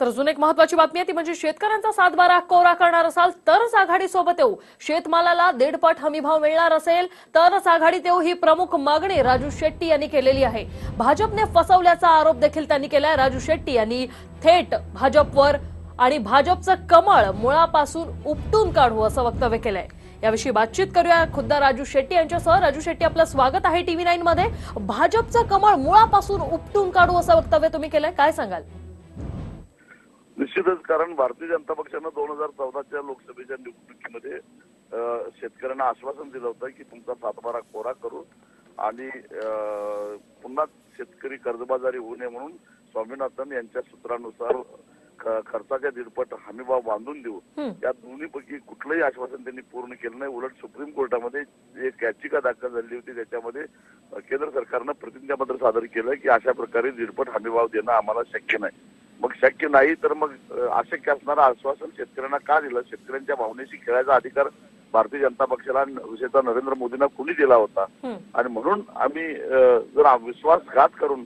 तर अजून एक महत्वाची बातमी आहे ती म्हणजे शेतकऱ्यांचा सातबारा कोरा करणार असाल तरच आघाडी सोबत येऊ. शेतमालाला दीडपट हमीभाव मिळणार असेल तरच आघाडीत येऊ ही प्रमुख मागणी राजू शेट्टी यांनी केलेली आहे. भाजपने फसवल्याचा आरोप देखील त्यांनी केलाय. राजू शेट्टी यांनी थेट भाजपवर आणि भाजपचं कमळ मुळापासून उपटून काढू असं वक्तव्य केलंय. याविषयी बातचीत करूया खुद्द राजू शेट्टी यांच्यासह. राजू शेट्टी आपलं स्वागत आहे टीव्ही नाईन मध्ये भाजपचं कमळ मुळापासून उपटून काढू असं वक्तव्य तुम्ही केलंय काय सांगाल? निश्चितच कारण भारतीय जनता पक्षानं दोन हजार चौदाच्या लोकसभेच्या निवडणुकीमध्ये शेतकऱ्यांना आश्वासन दिलं होतं की तुमचा सातबारा कोरा करू आणि पुन्हा शेतकरी कर्जबाजारी होऊ नये म्हणून स्वामीनाथन यांच्या सूत्रानुसार खर्चाच्या दीडपट हमीभाव बांधून देऊ. या दोन्हीपैकी कुठलंही आश्वासन त्यांनी पूर्ण केलं नाही उलट सुप्रीम कोर्टामध्ये एक याचिका दाखल झाली होती त्याच्यामध्ये केंद्र सरकारनं प्रतिज्ञापत्र सादर केलं की अशा प्रकारे दीडपट हमीभाव देणं आम्हाला शक्य नाही मग शक्य नाही तर मग अशक्य असणारं आश्वासन शेतकऱ्यांना का दिलं? शेतकऱ्यांच्या भावनेशी खेळायचा अधिकार भारतीय जनता पक्षाला विशेषतः नरेंद्र मोदींना कुणी दिला होता. आणि म्हणून आम्ही जर विश्वासघात करून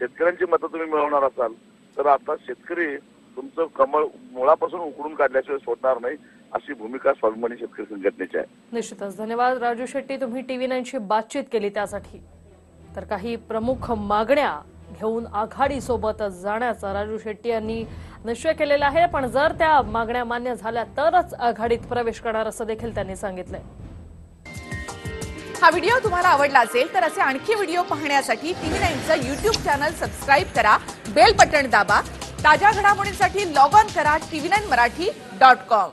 शेतकऱ्यांची मतं तुम्ही मिळवणार असाल तर आता शेतकरी तुमचं कमळ मुळापासून उकडून काढल्याशिवाय सोडणार नाही अशी भूमिका स्वाभिमानी शेतकरी संघटनेची आहे. निश्चितच. धन्यवाद. राजू शेट्टी तुम्ही टीव्ही नाईनशी बातचीत केली त्यासाठी. तर काही प्रमुख मागण्या घेऊन आघाडीसोबतच जाण्याचा राजू शेट्टी यांनी निश्चय केलेला आहे. पण जर त्या मागण्या मान्य झाल्या तरच आघाडीत प्रवेश करणार असं देखील त्यांनी सांगितलंय. हा व्हिडिओ तुम्हाला आवडला असेल तर असे आणखी व्हिडिओ पाहण्यासाठी टीव्ही नाईनचं युट्यूब चॅनल सबस्क्राईब करा. बेल बटन दाबा. ताज्या घडामोडींसाठी लॉग ऑन करा TV nine Marathi dot com.